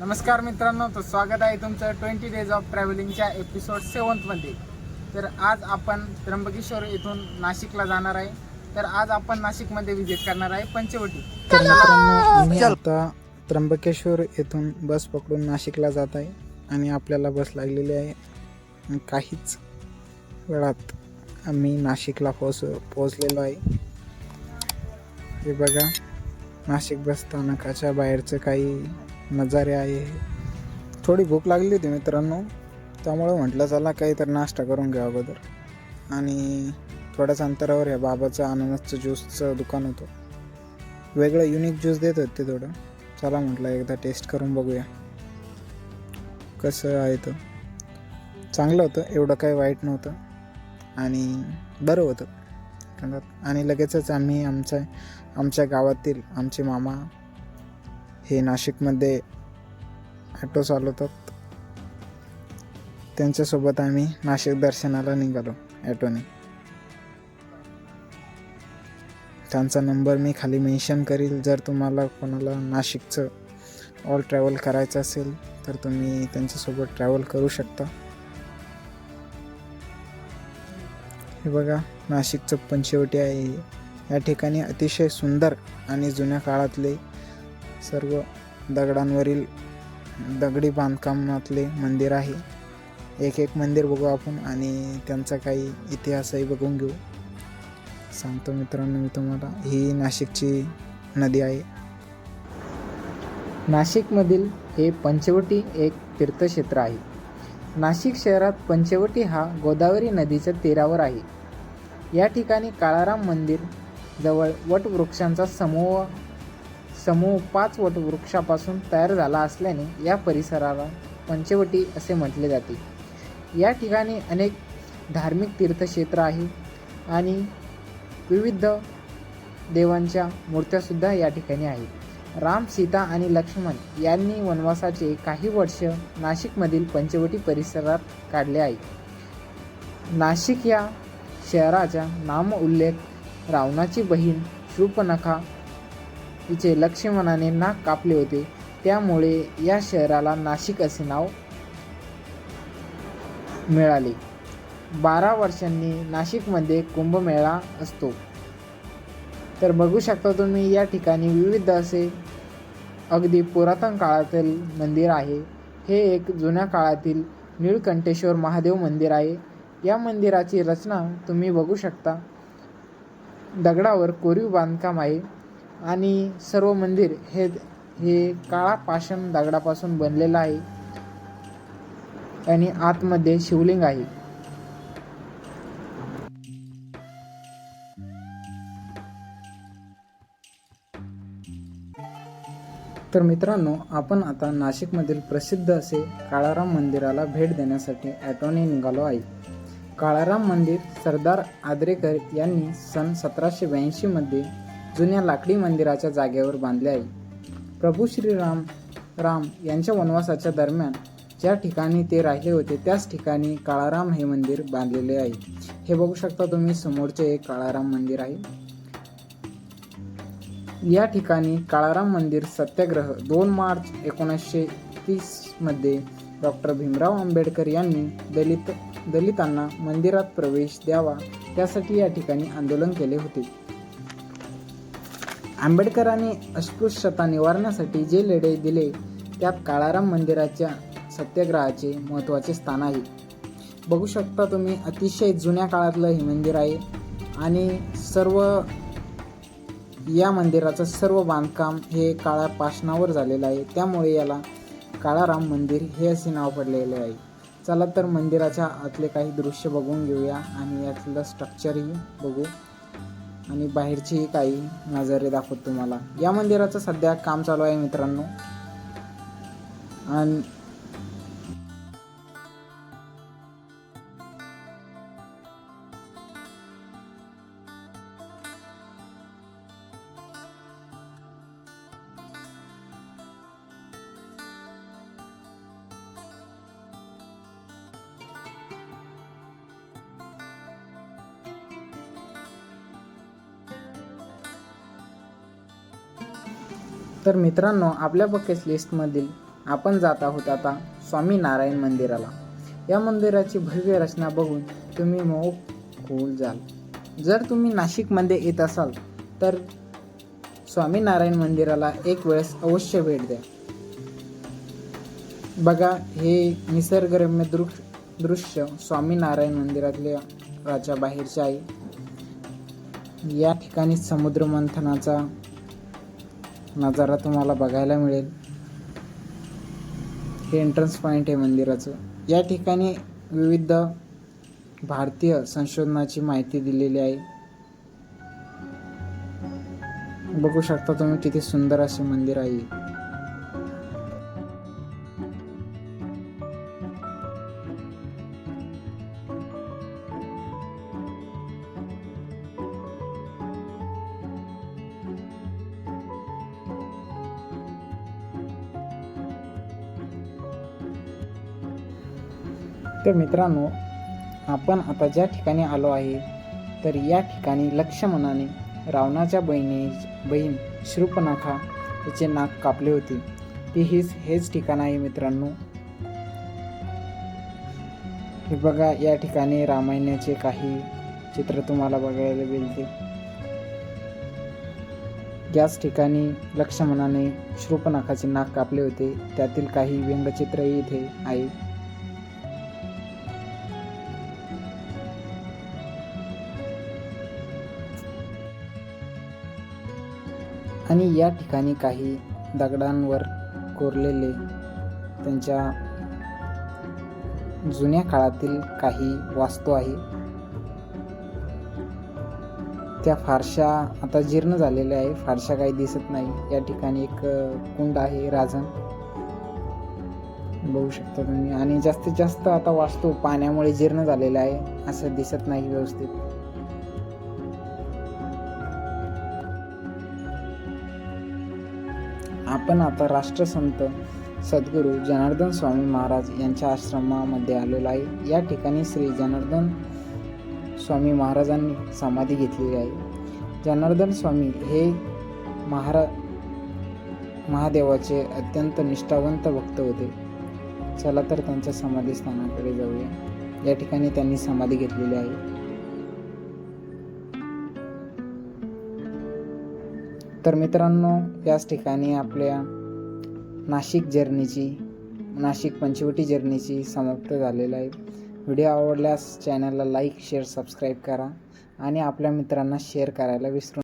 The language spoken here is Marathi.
नमस्कार मित्रांनो तर स्वागत आहे तुमचं ट्वेंटी डेज ऑफ ट्रॅव्हलिंगच्या एपिसोड सेवन्थमध्ये तर आज आपण त्र्यंबकेश्वर येथून नाशिकला जाणार आहे. तर आज आपण नाशिकमध्ये व्हिजिट करणार आहे पंचवटी. तर मित्रांनो आम्ही आता त्र्यंबकेश्वर येथून बस पकडून नाशिकला जात आहे आणि आपल्याला बस लागलेली आहे. आणि काहीच वेळात आम्ही नाशिकला पोहोच पोहोचलेलो आहे. हे बघा नाशिक बस स्थानकाच्या बाहेरचं काही नजारे आहे थोडी भूक लागली होती मित्रांनो. त्यामुळं म्हटलं चला काहीतरी नाश्ता करून घ्या अगोदर. आणि थोड्याच अंतरावर या बाबाचं अननसचं ज्यूसचं दुकान होतं. वेगळं युनिक ज्यूस देत होते ते थोडं. चला म्हटलं एकदा टेस्ट करून बघूया. कसं आहे तर चांगलं होतं एवढं काही वाईट नव्हतं. आणि बरं होतं. आणि लगेचच आम्ही आमच्या आमच्या गावातील आमचे मामा हे नाशिकमध्ये ॲटो चालवतात. त्यांच्यासोबत आम्ही नाशिक दर्शनाला निघालो ॲटोने त्यांचा नंबर मी खाली मेन्शन करील. जर तुम्हाला कोणाला नाशिकचं ऑल ट्रॅव्हल करायचं असेल तर तुम्ही त्यांच्यासोबत ट्रॅव्हल करू शकता. हे बघा नाशिकचं पंचवटी आहे. या ठिकाणी अतिशय सुंदर आणि जुन्या काळातले सर्व दगडांवरील दगडी बांधकामातले मंदिर आहे. एक एक मंदिर बघू आपण आणि त्यांचा काही इतिहासही बघून घेऊ. सांगतो मित्रांनो मी तुम्हाला ही नाशिकची नदी आहे. नाशिकमधील हे पंचवटी एक तीर्थक्षेत्र आहे. नाशिक शहरात पंचवटी हा गोदावरी नदीच्या तीरावर आहे. या ठिकाणी काळाराम मंदिर जवळ वटवृक्षांचा समूह समूह पाच वटवृक्षापासून तयार झाला असल्याने या परिसराला पंचवटी असे म्हटले जाते. या ठिकाणी अनेक धार्मिक तीर्थक्षेत्र आहे आणि विविध देवांच्या मूर्त्यासुद्धा या ठिकाणी आहेत. राम सीता आणि लक्ष्मण यांनी वनवासाचे काही वर्ष नाशिकमधील पंचवटी परिसरात काढले आहे. नाशिक या शहराचा नाम उल्लेख रावणाची बहीण शूपनखा तिचे लक्ष्मणाने नाक कापले होते. त्यामुळे या शहराला नाशिक असे नाव मिळाले. बारा वर्षांनी नाशिकमध्ये कुंभमेळा असतो. तर बघू शकता तुम्ही या ठिकाणी विविध असे अगदी पुरातन काळातील मंदिर आहे. हे एक जुन्या काळातील निळकंठेश्वर महादेव मंदिर आहे. या मंदिराची रचना तुम्ही बघू शकता. दगडावर कोरीव बांधकाम आहे. आणि सर्व मंदिर हे हे काळा पाषाण दगडापासून बनलेलं आहे. आणि आतमध्ये शिवलिंग आहे. तर मित्रांनो आपण आता नाशिकमधील प्रसिद्ध असे काळाराम मंदिराला भेट देण्यासाठी ॲटोने निघालो आहे. काळाराम मंदिर सरदार आद्रेकर यांनी सन सतराशे ब्याऐंशीमध्ये जुन्या लाकडी मंदिराच्या जागेवर बांधले आहे. प्रभू श्रीराम राम यांच्या वनवासाच्या दरम्यान ज्या ठिकाणी ते राहिले होते त्याच ठिकाणी काळाराम हे मंदिर बांधलेले आहे. हे बघू शकता तुम्ही समोरचे एक काळाराम मंदिर आहे. या ठिकाणी काळाराम मंदिर सत्याग्रह दोन मार्च एकोणीसशे तीसमध्ये डॉक्टर भीमराव आंबेडकर यांनी दलित दलितांना मंदिरात प्रवेश द्यावा त्यासाठी या ठिकाणी आंदोलन केले होते. आंबेडकरांनी अस्पृश्यता निवारण्यासाठी जे लढे दिले त्यात काळाराम मंदिराच्या सत्याग्रहाचे महत्त्वाचे स्थान आहे. बघू शकता तुम्ही अतिशय जुन्या काळातलं हे मंदिर आहे आणि सर्व या मंदिराचं सर्व बांधकाम हे काळ्या पाषणावर झालेलं आहे. त्यामुळे याला काळाराम मंदिर हे असे नाव पडलेले आहे. चला तर मंदिराच्या आतले काही दृश्य बघून घेऊया आणि यातलं स्ट्रक्चरही बघू. आणि बाहेरचीही काही नजारे दाखवतो तुम्हाला. या मंदिराचं सध्या काम चालू आहे मित्रांनो. आणि तर मित्रांनो आपल्या बकेट लिस्टमधील आपण जात आहोत आता स्वामीनारायण मंदिराला. या मंदिराची भव्य रचना बघून तुम्ही मोह होऊन जाल. जर तुम्ही नाशिकमध्ये येत असाल तर स्वामीनारायण मंदिराला एक वेळेस अवश्य भेट द्या. बघा हे निसर्गरम्य दृश दृश्य स्वामीनारायण मंदिरातल्या राच्या बाहेरचे आहे. या ठिकाणी समुद्र मंथनाचा नजारा तुम्हाला बघायला मिळेल. हे एंट्रन्स पॉईंट आहे मंदिराचं. या ठिकाणी विविध भारतीय संशोधनाची माहिती दिलेली आहे. बघू शकता तुम्ही किती सुंदर असे मंदिर आहे. तर मित्रांनो आपण आता ज्या ठिकाणी आलो आहे तर या ठिकाणी लक्ष्मणाने रावणाच्या बहिणी बहीण शृपनाखा तिचे नाक कापले होते. ती हीच हेच ठिकाण आहे मित्रांनो. हे बघा या ठिकाणी रामायणाचे काही चित्र तुम्हाला बघायला मिळते. याच ठिकाणी लक्ष्मणाने शृपनाखाचे नाक कापले होते त्यातील काही व्यंगचित्रही इथे आहे. आणि या ठिकाणी काही दगडांवर कोरलेले त्यांच्या जुन्या काळातील काही वास्तू आहे. त्या फारशा आता जीर्ण झालेल्या आहे. फारशा काही दिसत नाही. या ठिकाणी एक कुंड आहे राजन. बघू शकता तुम्ही. आणि जास्तीत जास्त आता वास्तू पाण्यामुळे जीर्ण झालेला आहे असं दिसत नाही व्यवस्थित. आपण आता राष्ट्रसंत सद्गुरू जनार्दन स्वामी महाराज यांच्या आश्रमामध्ये आलेलो आहे. या ठिकाणी श्री जनार्दन स्वामी महाराजांनी समाधी घेतलेली आहे. जनार्दन स्वामी हे महारा महादेवाचे अत्यंत निष्ठावंत भक्त होते. चला तर त्यांच्या समाधी स्थानाकडे जाऊया. या ठिकाणी त्यांनी समाधी घेतलेली आहे. तर मित्रांनो याच ठिकाणी आपल्या नाशिक जर्नीची नाशिक पंचवटी जर्नीची समाप्त झालेला आहे. व्हिडिओ आवडल्यास चॅनलला लाईक शेअर सबस्क्राईब करा आणि आपल्या मित्रांना शेअर करायला विसरू